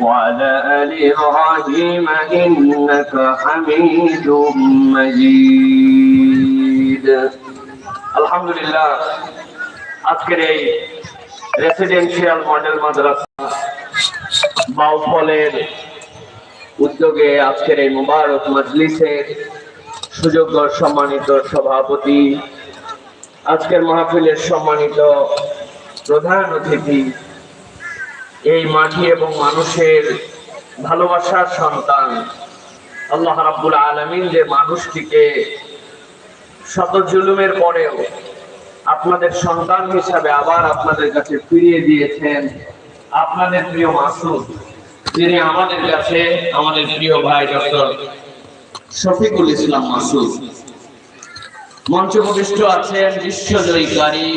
وعلى آل إبراهيم إنك حميد مجيد الحمد لله আজকের এই residential model মাদ্রাসা বাউফলের উদ্যোগে আজকের এই মুবারক মজলিসের সুযোগ্য সম্মানিত সভাপতি আজকের মাহফিলের সম্মানিত প্রধান অতিথি এই মাটি এবং মানুষের ভালোবাসার সন্তান। আল্লাহ রাব্বুল আলামিন যে মানুষটিকে শত জুলুমের পরেও আপনাদের সন্তান হিসাবে আবার আপনাদের কাছে ফিরিয়ে দিয়েছেন, আপনাদের প্রিয় মাসুদ, যিনি আমাদের কাছে আমাদের প্রিয় ভাই ডক্টর শফিকুল ইসলাম মাসুদ। মঞ্চ প্রবিষ্ট আছেন বিশ্বজয়ী কারি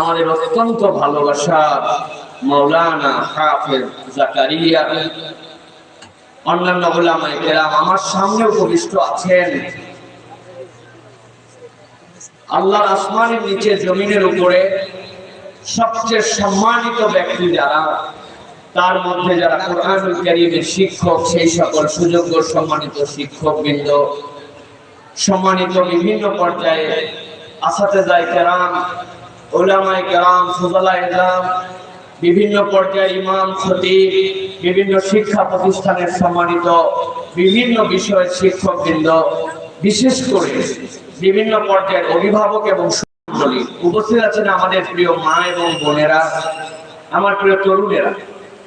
আমাদের অত্যন্ত ভালোবাসা মৌলানা হাফেজ জাকারিয়া। অন্যান্য ওলামায়ে কেরাম আমার উপবিষ্ট আছেন। আল্লাহর আসমানের নিচে, জমিনের উপরে সবচেয়ে সম্মানিত ব্যক্তি যারা, তার মধ্যে যারা কোরআনুল কারীমের শিক্ষক, সেই সকল সুযোগ্য সম্মানিত শিক্ষক বৃন্দ সম্মানিত বিভিন্ন পর্যায়ে আসাতেজায় কেরাম ওলামায়ে কেরাম বিভিন্ন পর্যায়ে ইমাম, খতিব, বিভিন্ন শিক্ষা প্রতিষ্ঠানের সম্মানিত বিভিন্ন বিষয়ের শিক্ষকবৃন্দ, বিশেষ করে বিভিন্ন পর্যায়ের অভিভাবক এবং উপস্থিত আছেন আমাদের প্রিয় মা এবং বোনেরা, আমার প্রিয় তরুণেরা।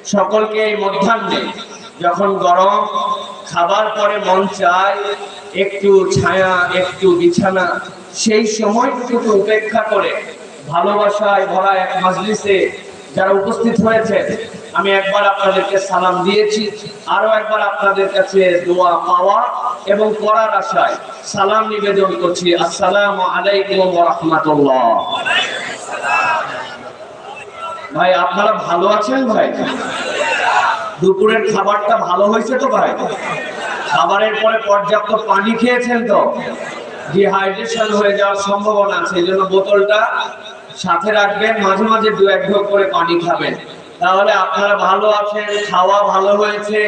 সকলকে এই মধ্যাহ্নে যখন গরম, খাবার পরে মন চায়, একটু ছায়া, একটু বিছানা, সেই সময়টুকু উপেক্ষা করে ভালোবাসায় ভরা এক মাজলিসে যারা উপস্থিত হয়েছে আমি একবার আপনাদেরকে সালাম দিয়েছি আরও একবার আপনাদের কাছে দোয়া পাওয়া এবং করার আশায় সালাম নিবেদন করছি। আসসালামু আলাইকুম রাহমাতুল্লাহ। ভাই, আপনারা ভালো আছেন ভাই? দুপুরের খাবারটা ভালো হয়েছে তো ভাই? খাবারের পরে পর্যাপ্ত পানি খেয়েছেন তো? ডিহাইড্রেশন হয়ে যাওয়ার সম্ভাবনা আছে, এই জন্য বোতলটা সাথে রাখবেন, মাঝে মাঝে দু এক ঢোক করে পানি খাবেন। তাহলে আপনারা ভালো আছেন, খাওয়া ভালো হয়েছে।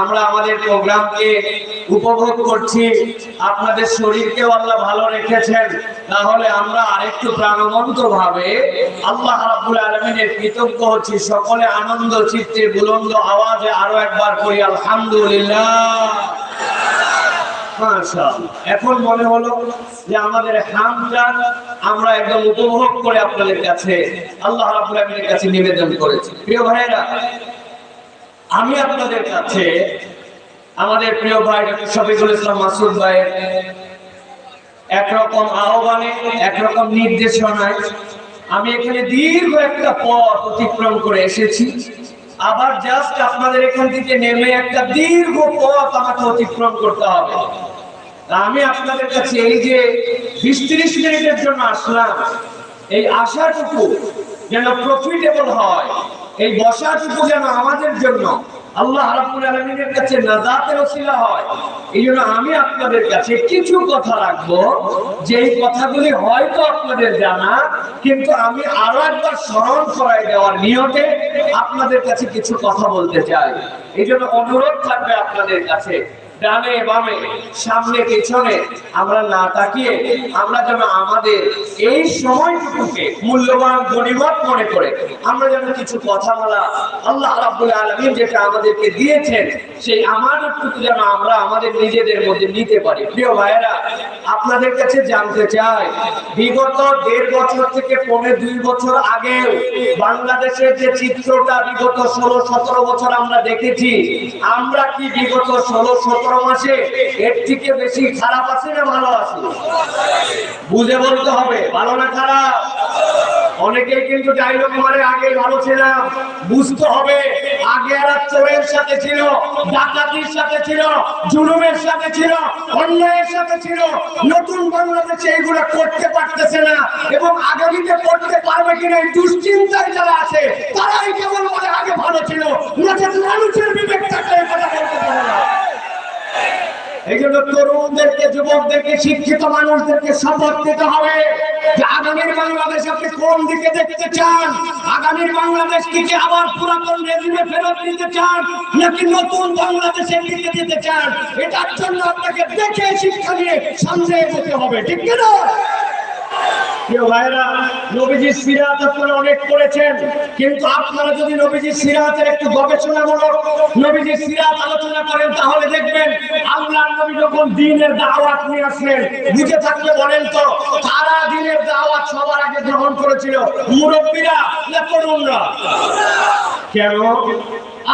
আমরা আমাদের প্রোগ্রামকে উপভোগ করছি। আপনাদের শরীরকেও আল্লাহ ভালো রেখেছেন। তাহলে আমরা আরেকটু প্রাণবন্ত ভাবে আল্লাহ রাব্বুল আলামিনের কৃতজ্ঞ হচ্ছি। সকলে আনন্দ চিত্তে বুলন্দ আওয়াজে আরও একবার করি, আলহামদুলিল্লাহ। এখন মনে হলো যে আমাদের হামটা আমরা একদম উপভোগ করে আপনাদের কাছে, আল্লাহ আলামিনের কাছে নিবেদন করেছি। প্রিয় ভাইরা আমি আপনাদের কাছে আমাদের প্রিয় ভাই ডক্টর শফিকুল ইসলাম মাসুদ ভাইয়ের একরকম আহ্বানে, একরকম নির্দেশনায় আমি এখানে দীর্ঘ একটা পথ অতিক্রম করে এসেছি। আবার জাস্ট আপনাদের এখান থেকে নেমে একটা দীর্ঘ পথ আমাকে অতিক্রম করতে হবে। আমি আপনাদের কাছে এই যে বিশ ত্রিশ মিনিটের জন্য আসলাম, এই আশাটুকু যেন প্রফিটেবল হয়, এই বসাটুকু যেন আমাদের জন্য আল্লাহ রাব্বুল আলামিনের কাছে নাজাতের ওসিলা হয়। এই জন্য আমি আপনাদের কাছে কিছু কথা রাখব। যে এই কথাগুলি হয়তো আপনাদের জানা, কিন্তু আমি আরও একবার স্মরণ করাই দেওয়ার নিয়তে আপনাদের কাছে কিছু কথা বলতে চাই। এই জন্য অনুরোধ থাকবে আপনাদের কাছে। ডানে, বামে, সামনে, পেছনে আমরা না তাকিয়ে আমরা যেন আমাদের এই সময়টুকুকে মূল্যবান গণিমত মনে করে। আমরা যেন কিছু কথা বলা আল্লাহ যেটা আমাদেরকে দিয়েছেন, সেই আমানতটুকু যেন আমরা আমাদের নিজেদের মধ্যে নিতে পারি। প্রিয় ভাইয়েরা, আপনাদের কাছে জানতে চাই, বিগত দেড় বছর থেকে পৌনে দুই বছর আগেও বাংলাদেশের যে চিত্রটা বিগত ষোলো, সতেরো বছর আমরা দেখেছি আমরা কি বিগত ষোলো, সতেরো মাসে এর থেকে বেশি খারাপ আছে না ভালো আছে? বুঝে বলতে হবে, ভালো না খারাপ? অনেকেই কিন্তু ডায়লগ মারে আগে ভালো ছিলাম, বুঝতে হবে। আগে এরা চোরের সাথে ছিল, ডাকাতির সাথে ছিল, জুলুমের সাথে ছিল, অন্যায়ের সাথে ছিল। নতুন বাংলাদেশে এগুলো করতে পারতেছে না এবং আগামীতে করতে পারবে কিনা এই দুশ্চিন্তায় যারা আছে, তারাই কেবল বলে আগে ভালো ছিল মানুষের বিবেক থাকলে কথা বলতে পারে না। এই তরুণদেরকে, যুবকদেরকে, শিক্ষিত মানুষদেরকে শপথ দিতে হবে যে আগামীর বাংলাদেশ আপনি কোন দিকে দেখতে চান? আগামীর বাংলাদেশ কি আবার পুরাতন রেজিমে ফেরত নিতে চান নাকি নতুন বাংলাদেশের দিকে যেতে চান? এটার দেখে শিক্ষা নিয়ে সামনে এগোতে হবে, ঠিক কিনা? প্রিয় ভাইরা অনেক পড়েছেন কিন্তু আপনারা যদি নবীজির সিরাতের একটু গবেষণামূলক নবীজির সিরাত আলোচনা করেন, তাহলে দেখবেন আল্লাহর নবী দিনের দাওয়াত নিয়ে আসলেন বুঝে থাকলে বলেন তো, তারা দাওয়াত সবার আগে গ্রহণ করেছিল। মুরব্বীরা না কেন?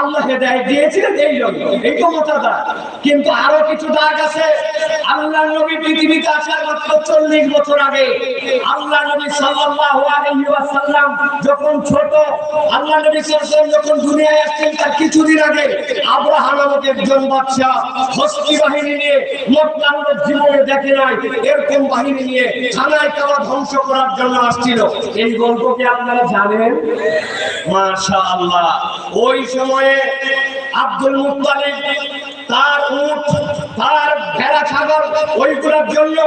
আল্লাহ হেদায়েত দিয়েছিলেন এই জন্য, এই তো মতাদা কিন্তু আরও কিছু দাগ আছে। আল্লাহ নবী পৃথিবীতে আসার মাত্র চল্লিশ বছর আগে আল্লাহ নবী সাল্লাল্লাহু আলাইহি ওয়াসাল্লাম যখন ছোট, আল্লাহ নবী সাল্লাল্লাহু যখন দুনিয়ায় আসছেন, তার কিছুদিন আগে আব্রাহা নামক একজন বাদশা হস্তি বাহিনী নিয়ে মক্কার জীবনে দেখে নাই, এরকম বাহিনী নিয়ে খানায় কাবা ধ্বংস করার জন্য আসছিল। এই গল্পকে আপনারা জানেন? মাশাআল্লাহ। ওই সময়ে আব্দুল মুত্তালিব তার উট তার ভেড়া ছাগল ওইগুলোর জন্য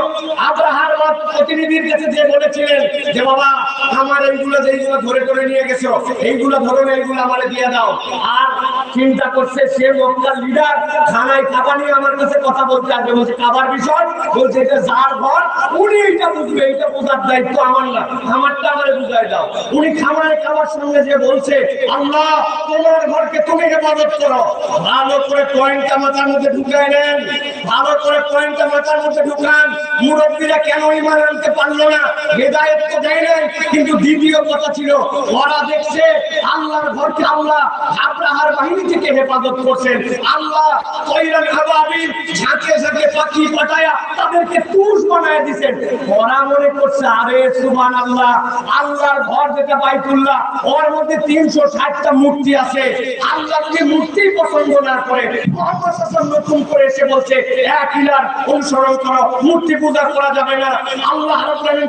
আব্রাহার প্রতিনিধির কাছে যে বলেছিলেন যে বাবা আমার এইগুলো যেইগুলো ধরে করে নিয়ে গেছো এইগুলো ধরো না, এইগুলো আমারে দিয়ে দাও। আর চিন্তা করছে সে মক্কার লিডার খানায় খাবার নিয়ে আমার কাছে কথা বলতে আসবে। বলছে খাবার বিষয়? বলছে এটা যার ঘর উনি এইটা বুঝবে এইটা বোঝার দায়িত্ব আমার না আমারটা আমারে বুঝাই দাও। উনি খামারে খাবার সঙ্গে যে বলছে আল্লাহ তোমার ঘরকে তুমি হেফাজত করো। ভালো করে পয়েন্টটা মাথার মধ্যে ঢুকাই নেন। ভালো করে পয়েন্টটা মাথার মধ্যে ঢুকান। মুরব্বীরা কেন ইমান আনতে পারল না? হেদায়েত তো দেয় কিন্তু দ্বিতীয় কথা ছিল, ওরা দেখছে আল্লাহর ঘরকে আল্লাহ আব্রাহার বাহিনী থেকে হেফাজত করছেন। আল্লাহ ঝাঁকে ঝাঁকে পাখি পাঠায়া তাদেরকে তুষ বানায় দিছেন। ওরা মনে করছে, আরে সুবহান আল্লাহ আল্লাহর ঘর যেটা বাইতুল্লাহ, ওর মধ্যে তিনশো ষাটটা মূর্তি আছে। আল্লাহকে মূর্তি পছন্দ না করে সাল্লাল্লাহু নতুন করে এসে বলছে এক ইলার অনুসরণ করো, মূর্তি পূজা করা যাবে না, আল্লাহ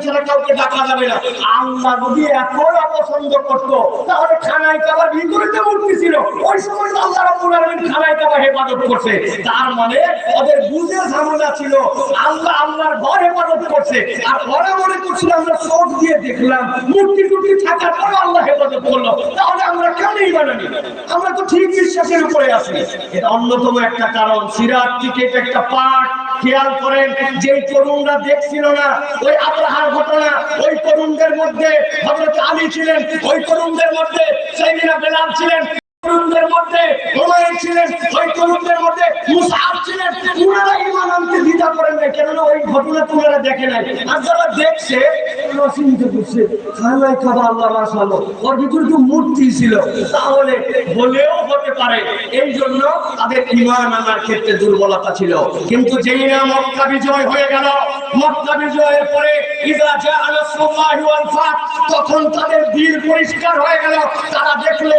ছাড়া কাউকে ডাকা যাবে না। আল্লাহ যদি এত অপছন্দ করতো। তাহলে খানায় কাবার ভিতরে মূর্তি ছিল, ওই সময় আল্লাহ রাব্বুল আলামিন খানায় কাবা হেফাজত করছে। তার মানে ওদের বুঝে ঝামেলা ছিল, আল্লাহ আল্লাহর ঘর হেফাজত করছে। আর ওরা মনে করছিল, আমরা চোখ দিয়ে দেখলাম, মূর্তি টুটি থাকার পর আল্লাহ হেফাজত করল। তাহলে আমরা কেনই বানানি? আমরা তো ঠিক বিশ্বাসের উপরে আছি। এটা অন্যতম একটা কারণ। সিরাত থেকে এটা একটা পাঠ খেয়াল করেন যে তরুণরা দেখছিল না, ওই আব্রাহার ঘটনা, ওই তরুণদের মধ্যে হযরত আলী ছিলেন, ওই তরুণদের মধ্যে সাইয়েদনা বেলাল ছিলেন, তরুণদের মধ্যে ছিলেন, ওই তরুণদের মধ্যে দেখে নাই। আর যারা দেখছে দুর্বলতা ছিল। কিন্তু যেই মক্কা বিজয় হয়ে গেল, মক্কা বিজয়ের পরে তখন তাদের দিল পরিষ্কার হয়ে গেল। তারা দেখল,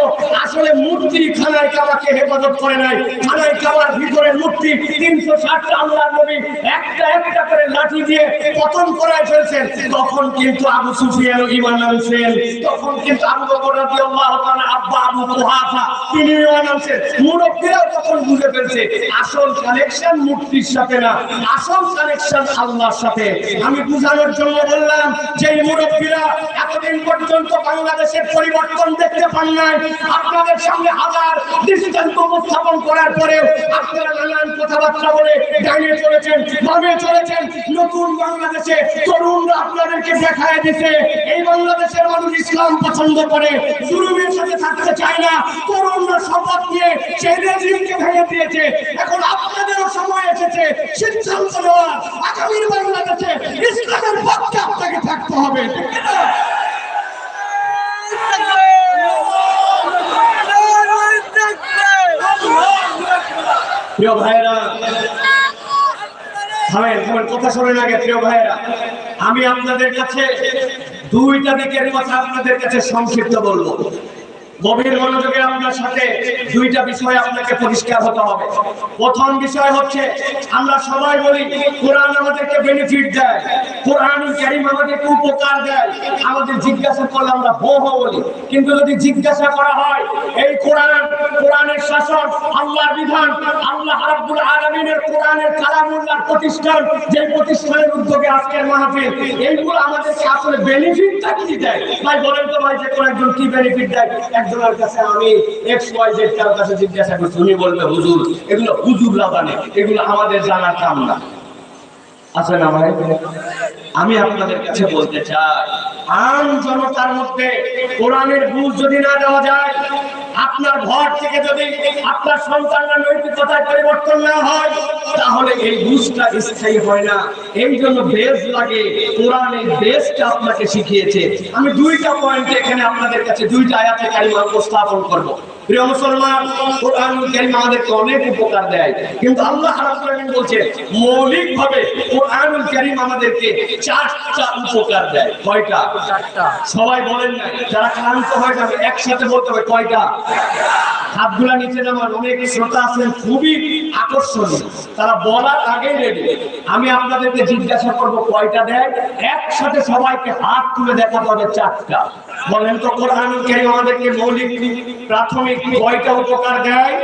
আসলে মূর্তি খানায় কাবাকে হেফাজত করে নাই। খানায় কাবার ভিতরে মূর্তি তিনশো ষাটটা আল্লাহ নবী একটা একটা করে লাঠি দিয়ে পতন করায় ফেলছেন। তখন কিন্তু আবু সুফিয়ান ইমান আনছেন। তখন কিন্তু আবু বকর রাদিয়াল্লাহু তাআলা, আব্বা আবু কুহাফা, তিনি ইমান আনছেন। মুরব্বীরাও তখন বুঝে ফেলছে, আসল কানেকশন মূর্তির সাথে না। আসল কানেকশন আল্লাহর সাথে। আমি বুঝানোর জন্য বললাম যে মুরব্বীরা এতদিন পর্যন্ত বাংলাদেশের পরিবর্তন দেখতে পান নাই। আপনাদের সামনে হাজার দৃষ্টান্ত উপস্থাপন করার পরেও আপনারা নানান কথাবার্তা বলে ডাইনে চলেছেন, বামে চলেছেন। নতুন বাংলাদেশে তরুণরা আপনাদেরকে দেখায় দিছে, এই বাংলাদেশের মানুষ ইসলাম পছন্দ করে, জুলুমের সাথে থাকতে চায় না তরুণরা শপথ নিয়ে সেই রেজিমকে ভেঙে দিয়েছে। এখন আপনাদেরও সময় এসেছে, সিদ্ধান্ত নেওয়ার আগামীর বাংলাদেশে ইসলামের পক্ষে আপনাকে থাকতে হবে প্রিয় ভাইয়েরা কথা আমি আপনাদের কাছে দুইটা দিকের কথা আপনাদের কাছে সংক্ষিপ্ত বলব। গভীর মনোযোগে আপনার সাথে দুইটা বিষয় আপনাকে পরিষ্কার হতে হবে। প্রথম বিষয় হচ্ছে, আমরা সবাই বলি, কোরআন আমাদেরকে বেনিফিট দেয়, কোরআন কারিম আমাদেরকে উপকার দেয়। আমাদের জিজ্ঞাসা করলে আমরা হো হো বলি। কিন্তু যদি জিজ্ঞাসা করা হয়, এই কোরআন, কোরআনের শাসন, আল্লাহর বিধান, আল্লাহ রাব্বুল আলামিনের কোরআনের কালামুল্লাহর প্রতিষ্ঠান যে প্রতিষ্ঠানের উদ্যোগে আজকের মাহফিল, এইগুলো আমাদেরকে আসলে বেনিফিটটা কি দেয়? ভাই, বলেন তো ভাই, যে কোন একজন কি বেনিফিট দেয়? একজনের কাছে আমি এক্স ওয়াই জেড কারোর কাছে জিজ্ঞাসা করছি, উনি বলবে, হুজুর, এগুলো হুজুর জানে এগুলো আমাদের জানার কাম না। আছে না ভাই আমি আপনাদের কাছে বলতে চাই, আম জনতার মধ্যে কোরআনের বুঝ যদি না দেওয়া যায়, আপনার ঘর থেকে যদি আপনার সন্তানরা নৈতিকতায় পরিবর্তন না হয়, তাহলে এই বুঝটা স্থায়ী হয় না। এই জন্য বেশ লাগে, কোরআনের বেশটা আপনাকে শিখিয়েছে। আমি দুইটা পয়েন্ট এখানে আপনাদের কাছে দুইটা আয়াতে কারিমা উপস্থাপন করব। প্রিয় মুসলমান কোরআন কারীম আমাদেরকে অনেক উপকার দেয়। কিন্তু আল্লাহ রাব্বুল আলামিন বলছে মৌলিক ভাবে কোরআন কারীম আমাদেরকে চারটা উপকার দেয়। কয়টা? চারটা। সবাই বলেন না যারা ক্লান্ত হয় যাবে একসাথে বলতে হবে কয়টা? হাতগুলা নিচে নামান অনেক শ্রোতা আছেন খুবই আকর্ষণীয়। তারা বলার আগেই রেডি আমি আপনাদেরকে জিজ্ঞাসা করব, কয়টা দেয়? একসাথে সবাইকে হাত তুলে দেখাতে হবে চারটা। বলেন তো কোরআন কারিম আমাদেরকে মৌলিক, প্রাথমিক কয়টা উপকার দেয়?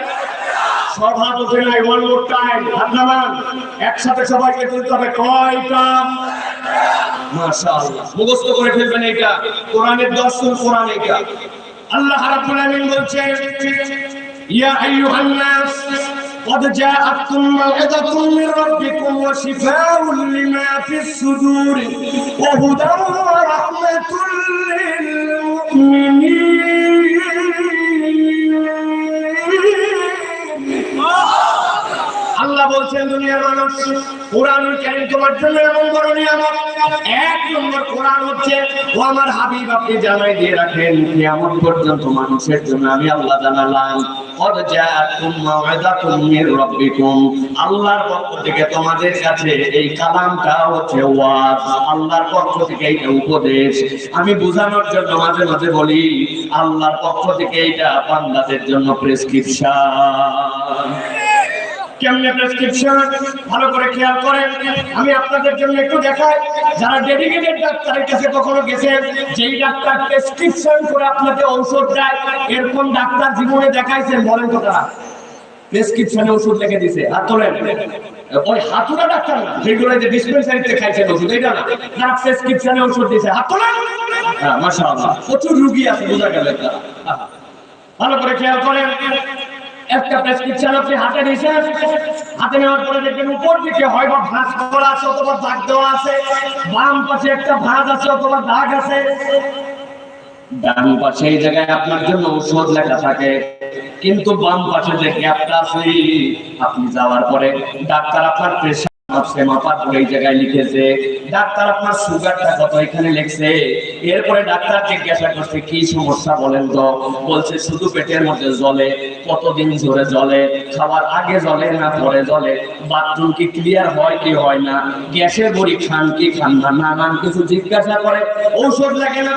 দর্শন কোরআন এটা আল্লাহ রাব্বুল আলামিন ইয়া আইয়ুহান قد جاءتكم موعظة من ربكم وشفاء لما في الصدور وهدى ورحمة للمؤمنين বলছেন দুনিয়ার মানুষ কোরআন কারীম তোমার জন্য এমন বড় নিয়ামত এক নম্বর কোরআন হচ্ছে ও আমার হাবিব আপনি জানাই দিয়ে রাখেন কিয়ামত পর্যন্ত মানুষের জন্য আমি আল্লাহ জানালাম قد جاءتكم موعظة من ربكم আল্লাহর পক্ষ থেকে তোমাদের কাছে এই কালামটা হচ্ছে ওয়াজ আল্লাহর পক্ষ থেকে এইটা উপদেশ আমি বোঝানোর জন্য মাঝে মাঝে বলি আল্লাহর পক্ষ থেকে এইটা বান্দাদের জন্য প্রেসক্রিপশন কেমনে প্রেসক্রিপশন ভালো করে খেয়াল করেন? আমি আপনাদের জন্য একটু দেখাই, যারা ডেডিকেটেড ডাক্তারের কাছে কখনো গেছেন, যেই ডাক্তার প্রেসক্রিপশন করে আপনাকে ঔষধ দেয়, এরকম ডাক্তার জীবনে দেখাইছেন, বলেন তারা। প্রেসক্রিপশনে ওষুধ লিখে দিছে, হাত তোলেন। ওই হাতুড়া ডাক্তার না, যেগুলো যে ডিসপেন্সারিতে খাইছেন ওষুধ এটা না। যারা প্রেসক্রিপশনে ওষুধ দিছে, হাত তোলেন। হ্যাঁ মাশাআল্লাহ, প্রচুর রুগী আছে, বোঝা গেল ভালো করে খেয়াল করেন। একটা প্রেসক্রিপশন আপনি হাতে নিয়েছেন হাতে নেওয়ার পরে দেখবেন উপর দিকে হয় বা ভাঁজ করা আছে অথবা দাগ দেওয়া আছে, বাম পাশে একটা ভাঁজ আছে অথবা দাগ আছে। ডান পাশে এই জায়গায় আপনার জন্য ঔষধ লেখা থাকে, কিন্তু বাম পাশে যে গ্যাপটা আছে, আপনি যাওয়ার পরে ডাক্তার আপনার প্রেশার জায়গায় লিখেছে করছে বাথরুম কি ক্লিয়ার হয় কি হয় না, গ্যাসের বড়ি খান কি খান না? নানান কিছু জিজ্ঞাসা করে, ঔষধ লেখে না?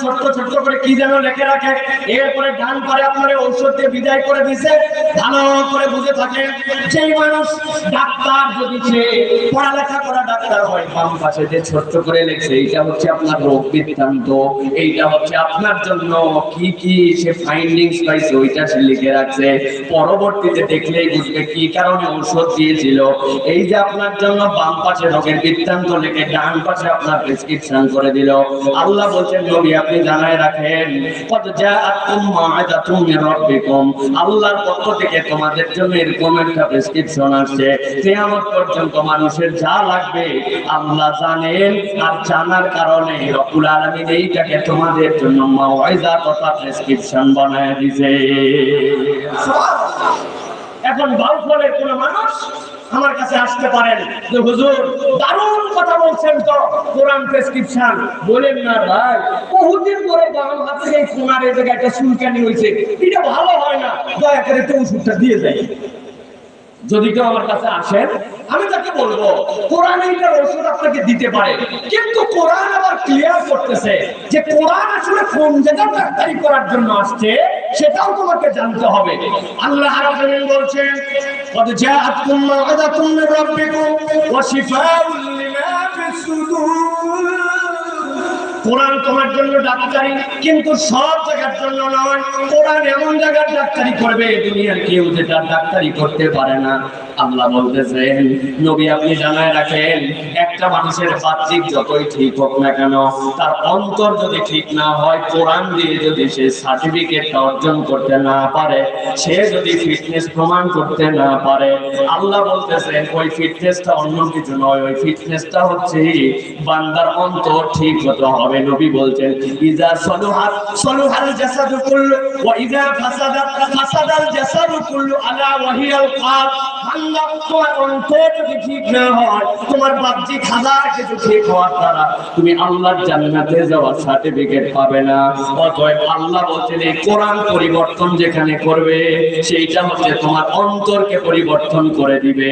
ছোট্ট ছোট্ট করে কি যেন লেখে রাখে, এরপরে ডান পারে আপনার ঔষধ দিয়ে বিদায় করে দিছে ভালো করে বুঝে থাকে সেই মানুষ ডাক্তার সে সে পরবর্তীতে দেখলেই বুঝবে কি কারণে ঔষধ দিয়েছিল। এই যে আপনার জন্য বাম পাশে রোগের বৃত্তান্ত লিখে ডান পাশে আপনার প্রেসক্রিপশন করে দিল। আল্লাহ বলছেন, নবী আপনি জানায় রাখেন কত আল্লাহর পক্ষ থেকে তোমাদের জন্য এরকম একটা প্রেসক্রিপশন আসছে। কিয়ামত পর্যন্ত মানুষের যা লাগবে আল্লাহ জানেন। আর জানার কারণে রব্বুল আলামিন এইটাকে তোমাদের জন্য মাওয়াইজা তথা প্রেসক্রিপশন বানায় দিয়েছে। এখন বাউফলের কোন মানুষ আমার কাছে আসতে পারেন যে, হুজুর, দারুণ কথা বলছেন তো, কোরআন প্রেসক্রিপশন। বলেন না ভাই, বহুদিন পরে বাম হাতে এই কোনার জায়গায় একটা চুলকানি হয়েছে। এটা ভালো হয় না, দয়া করে তো ওষুধটা দিয়ে যায় যদি কেউ আমার কাছে আসেন আমি তাকে বলবো কোরআন এইটার ওষুধ আপনাকে দিতে পারে কিন্তু কোরআন আবার ক্লিয়ার করতেছে যে কোরআন আসলে কোন জায়গায় ডাক্তারি করার জন্য আসছে সেটাও তোমাকে জানতে হবে আল্লাহ রাব্বুল বলছেন قد جاءتكم موعظة من ربكم وشفاء لما في الصدور কোরআন তোমার জন্য ডাক্তারি, কিন্তু সব জায়গার জন্য নয়। কোরআন এমন জায়গার ডাক্তারি করবে, দুনিয়ার কেউ যেটা ডাক্তারি করতে পারে না। আল্লাহ বলতেছেন, নবী আপনি জানায় রাখেন, একটা মানুষের বাহ্যিক যতই ঠিক হোক না কেন, তার অন্তর যদি ঠিক না হয়, কোরআন দিয়ে যদি সে সার্টিফিকেট অর্জন করতে না পারে, সে যদি ফিটনেস প্রমাণ করতে না পারে, আল্লাহ বলতেছেন, ওই ফিটনেসটা অন্য কিছু নয়, ওই ফিটনেসটা হচ্ছে বান্দার অন্তর ঠিক হতে হবে নবী বলছেন, ইজা সলুহাত, সলুহাল জাসাদু কুল্লু, ওয়া ইজা ফাসাদাত ফাসাদাল জাসাদু কুল্লু আলা ওয়াহিয়াল কাল বান্দা তোমার অন্তর যদি ঠিক না হয়, তোমার বাহ্যিক হাজার কিছু ঠিক হওয়ার দ্বারা তুমি আল্লাহর জান্নাতে যাওয়ার সার্টিফিকেট পাবে না। অতএব আল্লাহ বলছেন, এই কোরআন পরিবর্তন যেখানে করবে, সেইটা হচ্ছে তোমার অন্তরকে পরিবর্তন করে দিবে।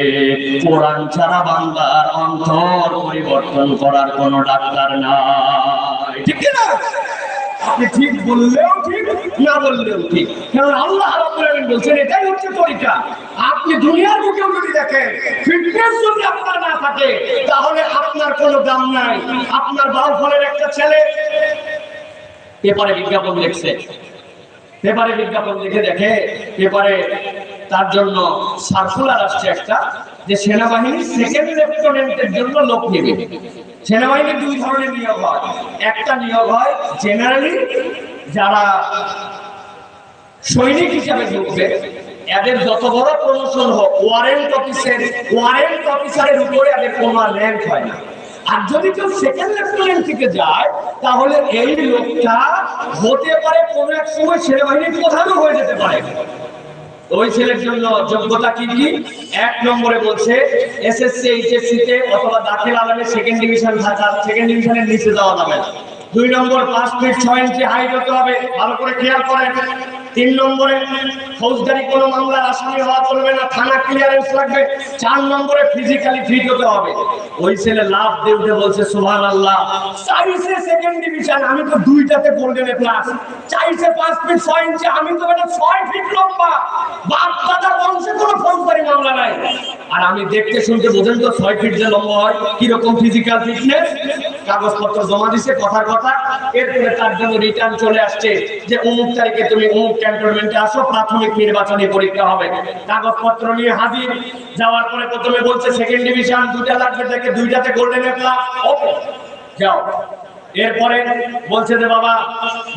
কোরআন ছাড়া বান্দার অন্তর পরিবর্তন করার কোনো ডাক্তার নাই। ঠিক আপনি ঠিক বললেও ঠিক, না বললেও ঠিক। কারণ আল্লাহ বলছেন, এটাই হচ্ছে আপনি দুনিয়ার বুকেও যদি দেখেন ফিটনেস যদি আপনার না থাকে, তাহলে আপনার কোনো দাম নাই। আপনার বাউ ফলের একটা ছেলে, পেপারে বিজ্ঞাপন লিখছে। পেপারে বিজ্ঞাপন লিখে দেখে, পেপারে তার জন্য সার্কুলার আসছে একটা, যে সেনাবাহিনী সেকেন্ড লেফটেন্যান্টের জন্য লোক নেবে। সেনাবাহিনীর দুই ধরনের নিয়োগ হয়। একটা নিয়োগ হয় জেনারেলি যারা সৈনিক হিসাবে ঢুকবে, এদের যত বড় প্রমোশন হোক ওয়ারেন্ট অফিসের ওয়ারেন্ট অফিসারের উপরে এদের কোনো র্যাঙ্ক হয় না। আর যদি কেউ সেকেন্ড লেফটেন্যান্ট থেকে যায়, তাহলে এই লোকটা হতে পারে কোনো এক সময় সেনাবাহিনীর প্রধানও হয়ে যেতে পারে। ওই ছেলের জন্য যোগ্যতা কি কি? এক নম্বরে বলছে, এসএসসি, এইচএসসি তে অথবা দাখিল আলমে সেকেন্ড ডিভিশন সেকেন্ড ডিভিশনের নিচে যাওয়া যাবে। দুই নম্বর, পাঁচ ফিট ছয় ইঞ্চি হাইট হতে হবে। ভালো করে খেয়াল করেন। তিন নম্বরে, ফৌজদারি কোনো মামলার আসামি হওয়া চলবে না, থানা ক্লিয়ারেন্স লাগবে, চার নম্বরে ফিজিক্যালি ফিট হতে হবে। ওই ছেলে লাভ দিয়ে বলছে সুহান আল্লাহ চাইছে সেকেন্ড ডিভিশন আমি তো দুইটাতে গোল্ডেন ক্লাস চাইছে পাঁচ ফিট ছয় ইঞ্চি আমি তো এটা ছয় ফিট লম্বা। বাপ দাদার বংশে কোনো ফৌজদারি মামলা নাই। আর আমি দেখতে শুনতে বোঝেন তো, ছয় ফিট যে লম্বা হয়, কীরকম ফিজিক্যাল ফিটনেস কাগজপত্র জমা দিছে কথার কথা। এরপরে তার জন্য রিটার্ন চলে আসছে যে, অমুক তারিখে তুমি অমুক ক্যান্টনমেন্টে আসো, প্রাথমিক নির্বাচনী পরীক্ষা হবে। কাগজপত্র নিয়ে হাজির। যাওয়ার পরে প্রথমে বলছে সেকেন্ড ডিভিশন দুটা লাগবে থেকে দুইটাতে গোল্ডেন প্লাস ওকে যাও। এরপরে বলছে যে, বাবা,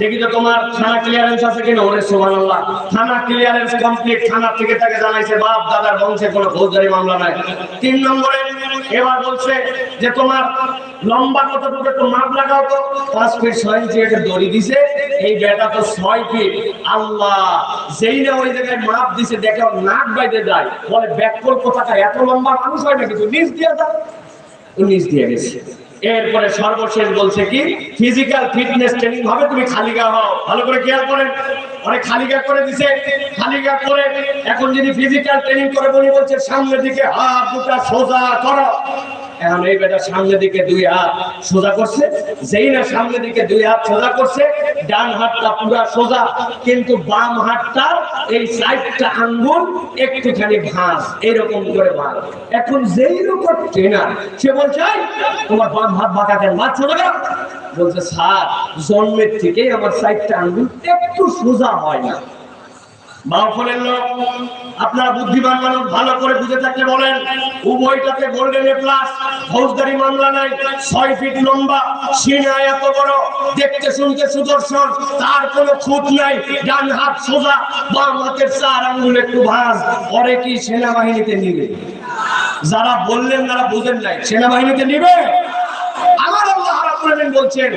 দেখি তো তোমার থানা ক্লিয়ারেন্স আছে কিনা? ওরে সুবহানাল্লাহ, থানা ক্লিয়ারেন্স কমপ্লিট থানা থেকে তাকে জানাইছে, বাপ, দাদার বংশে কোনো ফৌজদারি মামলা নাই। তিন নম্বরে এবার বলছে যে, তোমার লম্বা কতটুকু একটু মাপ লাগাও তো। পাঁচ ফিট ছয় ইঞ্চি একটা দড়ি দিছে, এই বেটা তো ছয় ফিট। আল্লাহ, যেই না ওই জায়গায় মাপ দিছে, দেখে নাক বাইতে যায়। বলে ব্যাককল কোথাটা এত লম্বা মানুষ হয় না কিছু নিজ দিয়ে ও নিচ দিয়ে গেছে। এরপরে সর্বশেষ বলছে কি? ফিজিক্যাল ফিটনেস ট্রেনিং হবে, তুমি খালি গা হও। ভালো করে কেয়ার করেন। অনেক খালি গা করে দিছে। খালি গা করে এখন যদি ফিজিক্যাল ট্রেনিং করে বলি, বলছে সামনের দিকে হাত দুটা সোজা করো। এখন এই বেটা সামনের দিকে দুই হাত সোজা করছে যেই না সামনের দিকে দুই হাত সোজা করছে, ডান হাতটা পুরা সোজা, কিন্তু বাম হাতটার এই সাইডটা আঙ্গুল একটুখানি ভাঁজ, এরকম করে ভাঁজ এখন যেই রকম ট্রেনার, সে বলছে তোমার বাম হাত বাঁকা কেন? হাত সোজা কেন? বলছে, স্যার, জন্মের থেকেই আমার সাইডটা আঙ্গুল একটু সোজা হয় না। বাউফলের লোক আপনারা বুদ্ধিমান মানুষ ভালো করে বুঝে থাকলে বলেন উভয়টাতে গোল্ডেন এ প্লাস ফৌজদারি মামলা নাই, ছয় ফিট লম্বা, সিনা এত বড়, দেখতে শুনতে সুদর্শন, তার কোনো খুঁত নাই, ডান হাত সোজা, বাম হাতের চার আঙ্গুল একটু ভাঁজ, পরে কি সেনাবাহিনীতে নিবে? যারা বললেন তারা বুঝেন নাই, সেনাবাহিনীতে নিবে? বলছেন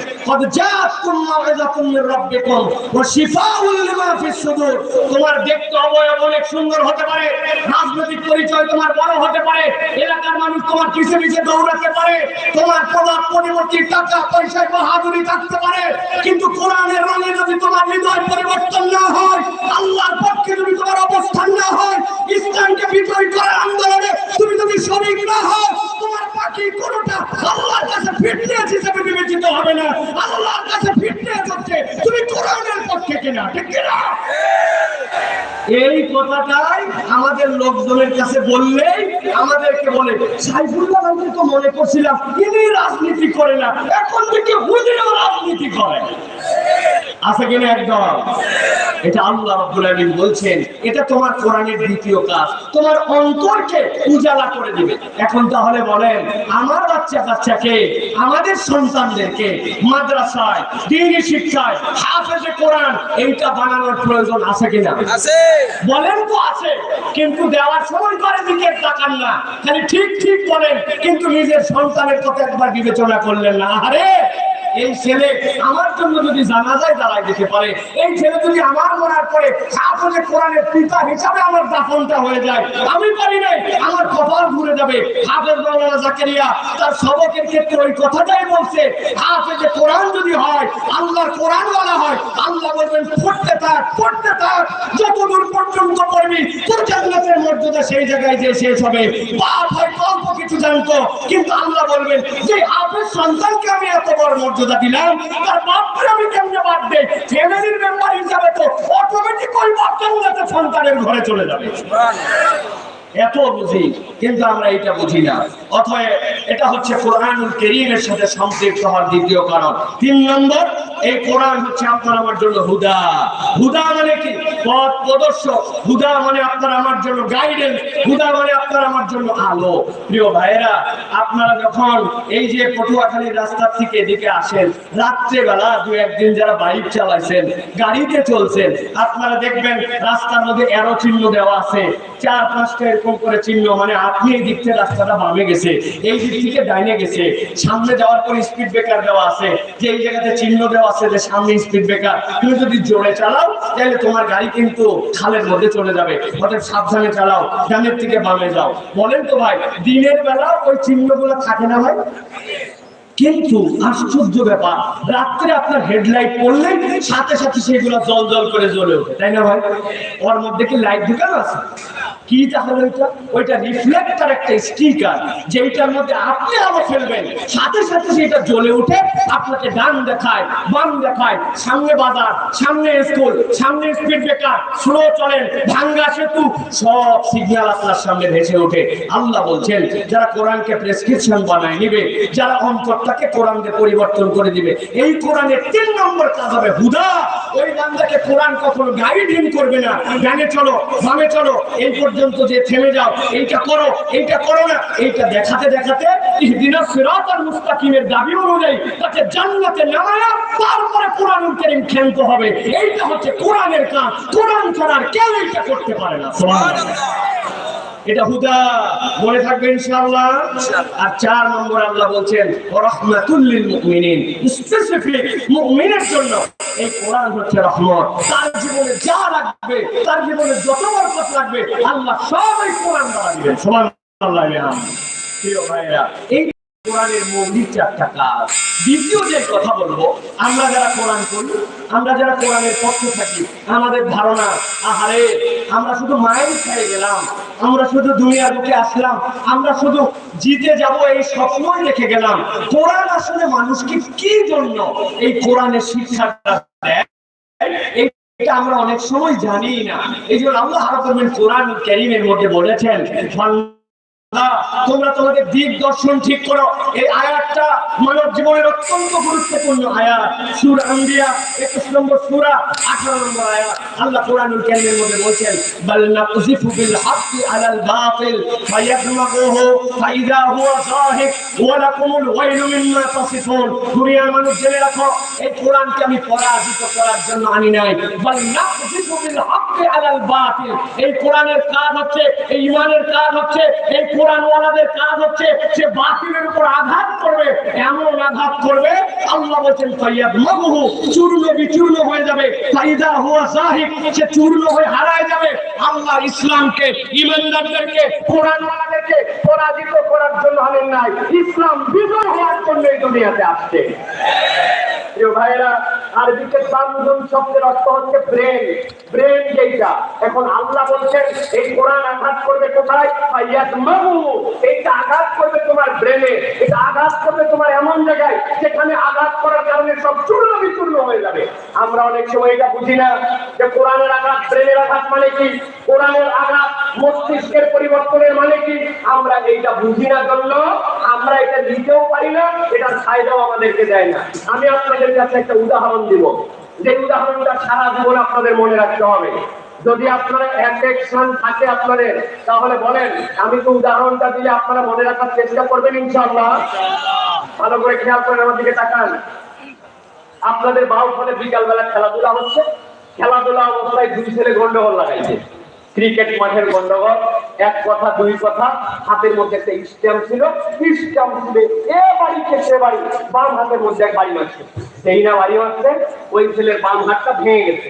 তোমার দেখতে অবয়ব অনেক সুন্দর হতে পারে, রাজনৈতিক পরিচয় তোমার বড় হতে পারে, এলাকার মানুষ তোমার পিছে পিছে দৌড়াতে পারে, তোমার প্রভাব পরিবর্তী টাকা পয়সায় বাহাদুরি থাকতে পারে, কিন্তু কোরআনের রঙে যদি তোমার হৃদয় পরিবর্তন না হয়, আল্লাহর পক্ষে যদি তোমার অবস্থান না হয়, ইসলামকে বিজয় করার আন্দোলনে তুমি যদি শরীর না হয়, তোমার বাকি কোনোটা আল্লাহর কাছে ফিটনেস হিসেবে বিবেচিত দিতে হবে না। আল্লাহর কাছে ফিটনেস হচ্ছে তুমি কোরআনের পক্ষে কিনা, ঠিক কিনা? এই কথাটাই আমাদের লোকজনের কাছে বললেই আমাদেরকে বলে, সাইফুল্লাহ আমি তো মনে করছিলাম তিনি রাজনীতি করে না, এখন থেকে হুজুরেও রাজনীতি করে। আছে কিনা একদম? এটা আল্লাহ রাব্বুল আলামিন বলছেন এটা তোমার কোরআনের দ্বিতীয় কাজ তোমার অন্তরকে উজালা করে দিবে। এখন তাহলে বলেন আমার বাচ্চা কাচ্চাকে আমাদের সন্তানদেরকে মাদ্রাসায় দিনী শিক্ষায় হাফেজে কোরআন এইটা বানানোর প্রয়োজন আছে কিনা? আছে। বলেন তো আছে কিন্তু দেওয়ার সময় করে দিকে তাকান না। খালি ঠিক ঠিক বলেন কিন্তু নিজের সন্তানের কথা একবার বিবেচনা করলেন না। আরে এই ছেলে আমার জন্য যদি জানা যায় দাঁড়ায় দিতে পারে এই ছেলে যদি আমার মরার পরে হাফেজে কোরআনের পিতা হিসাবে আমার দাফনটা হয়ে যায়, আমি পারি নাই, আমার কপাল ঘুরে যাবে। হাফেজ মাওলানা জাকারিয়া তার সবকের ক্ষেত্রে ওই কথাটাই বলছে, হাফেজে কোরআন যদি হয়, আল্লাহর কোরআন বলা হয়, আল্লাহ বলবেন থাক পড়তে থাক যতদূর পর্যন্ত পড়বি তোর জান্নাতের মর্যাদা সেই জায়গায় যে শেষ হবে। বাপ হয়তো অল্প কিছু জানতো, কিন্তু আল্লাহ বলবেন, যে হাফেজ সন্তানকে আমি এত বড় মর্যাদা দিলাম, তার বাপকে আমি কেমনে বাদ দেয় ফ্যামিলির মেম্বার হিসাবে তো অটোমেটিক ওই বাপ জান্নাতের সন্তানের ঘরে চলে যাবে। এত বুঝি, কিন্তু আমরা এটা বুঝি না। অতএব এটা হচ্ছে কোরআনুল করিমের সাথে সম্পৃক্ত হওয়ার দ্বিতীয় কারণ। তিন নম্বর, এই কোরআন হচ্ছে আপনার আমার জন্য হুদা। হুদা মানে কি? পথ প্রদর্শক। হুদা মানে আপনার আমার জন্য গাইডেন্স হুদা মানে আপনার আমার জন্য আলো। প্রিয় ভাইয়েরা, আপনারা যখন এই যে পটুয়াখালীর রাস্তার থেকে এদিকে আসেন, রাত্রেবেলা দু একদিন যারা বাইক চালাইছেন, গাড়িতে চলছেন, আপনারা দেখবেন রাস্তার মধ্যে এরো চিহ্ন দেওয়া আছে। চার পাঁচটা এরকম করে চিহ্ন মানে আপনি এই দিক থেকে রাস্তাটা বামে গেছে, এই দিক থেকে ডাইনে গেছে, সামনে যাওয়ার পর স্পিড ব্রেকার দেওয়া আছে, যে এই জায়গাতে চিহ্ন দেওয়া আছে যে সামনে স্পিড ব্রেকার তুমি যদি জোরে চালাও, তাহলে তোমার গাড়ি কিন্তু খালের মধ্যে চলে যাবে, অর্থাৎ সাবধানে চালাও, ডানের থেকে বামে যাও। বলেন তো ভাই, দিনের বেলা ওই চিহ্নগুলো থাকে না ভাই? কিন্তু আশ্চর্য ব্যাপার, রাত্রে আপনার হেডলাইট পড়লে সাথে সাথে সেগুলো জল জল করে জ্বলে ওঠে, তাই না ভাই? ওর মধ্যে কি লাইট ঢুকানো আছে? কি তাহলে ওইটা? ওইটা রিফ্লেক্টার একটা স্টিকার যেটার মধ্যে আপনি আলো ফেলবেন। সাথে সাথে সেটা জ্বলে উঠে আপনাকে ডান দেখায় বাম দেখায়। সামনে বাজার, সামনে স্কুল সামনে স্পিড ব্রেকার স্লো চলেন, ভাঙ্গা সেতু, সব সিগন্যাল আপনার সামনে ভেসে ওঠে। আল্লাহ বলছেন, যারা কোরআনকে প্রেসক্রিপশন বানায় নিবে, যারা অন্তরটাকে কোরআন দিয়ে পরিবর্তন করে দিবে, এই কোরআনের তিন নম্বর কাজ হবে হুদা। ওই বান্দাকে কোরআন কখনো গাইডিং করবে না। ডানে চলো, বামে চলো, এই যে থেমে যাও। এইটা করো এইটা করো না। এইটা দেখাতে দেখাতে মুস্তাকিমের দাবি অনুযায়ী তাকে জান্নাতে নামায়া তারপরে কোরআন কারীম খেলতে হবে। এইটা হচ্ছে কোরআনের কাজ। কোরআন ছাড়া কেউ এইটা করতে পারে না। এটা হুদা। মনে থাকবে ইনশাআল্লাহ? আর চার নম্বর আল্লাহ বলছেন রহমাতুল লিল মুমিনিন। স্পেসিফিক মুমিনের জন্য। এই কোরআন হচ্ছে রহমত। তার জীবনে যা লাগবে তার জীবনে যত বরকত লাগবে আল্লাহ সব এই কোরআন দ্বারা দিবেন। সুবহানাল্লাহ প্রিয় ভাইরা এই কোরআনের মৌলিক চারটা কাজ। দ্বিতীয় যে কথা বলব, আমরা যারা কোরআন করি আমরা যারা কোরআনের পক্ষে থাকি, আমাদের ধারণা, আহারে, আমরা শুধু মায়ের খেয়ে গেলাম, আমরা শুধু দুনিয়ার বুকে আসলাম, আমরা শুধু জিতে যাব এই স্বপ্নই রেখে গেলাম। কোরআন আসলে মানুষকে কি জন্য এই কোরআনের শিক্ষাটা এটা আমরা অনেক সময় জানি না। এই জন্য আল্লাহ রাব্বুল কোরআন কারীমের মধ্যে বলেছেন তোমরা তোমাদের দিক দর্শন ঠিক করো। এই আয়াতটা মানব জীবনের অত্যন্ত গুরুত্বপূর্ণ আয়াত। সূরা আম্বিয়া 21 নম্বর সূরা 18 নম্বর আয়াত। আল্লাহ কোরআনুল কারীমের মধ্যে বলছেন হাক্কি আলাল বাতিল ফাইদা হুয়া ওয়া লাকুমুল ওয়াইলু মিম্মা তাসিফুন। দুনিয়ার মানুষ জেনে রাখো, এই কোরআনকে আমি পরাজিত করার জন্য আনি নাই। বাল নাকযিফু বিল হাক্কি আলাল বাতিল, এই কোরআনের কাজ হচ্ছে, এই ঈমানের কাজ হচ্ছে, এই কোরআনওয়ালাদের কাজ হচ্ছে সে বাতিলের উপর আঘাত করবে, এমন আঘাত করবে, আল্লাহ বলছেন ফাইয়াদ মাগুহু চূর্ণ বিচূর্ণ হয়ে যাবে। ফাইদা হুয়া জাহিক সে চূর্ণ হয়ে হারায় যাবে। আল্লাহ ইসলামকে, ইমানদারদেরকে, কোরআনওয়ালাদেরকে পরাজিত করার জন্য আনেন নাই। ইসলাম বিজয় হওয়ার জন্য এই দুনিয়াতে আসছে। প্রিয় ভাইরা আরবিতে বান্ধন শব্দের অর্থ হচ্ছে ব্রেন ব্রেন যেটা এখন আল্লাহ বলছেন, এই কোরআন আঘাত করবে কোথায়? ফাইয়াত এটা মানে আঘাত মস্তিষ্কের পরিবর্তনের মানে কি? আমরা এইটা বুঝি না জন্য আমরা এটা নিতেও পারি না এটার ফায়দাও আমাদেরকে দেয় না। আমি আপনাদের কাছে একটা উদাহরণ দিব। যে উদাহরণটা সারা জীবন আপনাদের মনে রাখতে হবে। যদি আপনারা থাকে আপনাদের তাহলে বলেন আমি তো উদাহরণটা দিলে আপনারা মনে রাখার চেষ্টা করবেন ইনশাআল্লাহ। ভালো করে খেয়াল করেন আমার দিকে তাকান। আপনাদের বাউ ফলে বিকাল বেলা খেলাধুলা হচ্ছে। খেলাধুলা অবস্থায় দুই ছেলে গন্ডগোল লাগাইছে। ক্রিকেট মাঠের গন্ডগোল এক কথা দুই কথা হাতের মধ্যে একটা স্ট্যাম্প ছিল। স্ট্যাম্প ছিল এ বাড়ি থেকে সে বাড়ি বাম হাতের মধ্যে এক বাড়ি মারছে সেই না বাড়ি মারছে ওই ছেলের বাম হাতটা ভেঙে গেছে।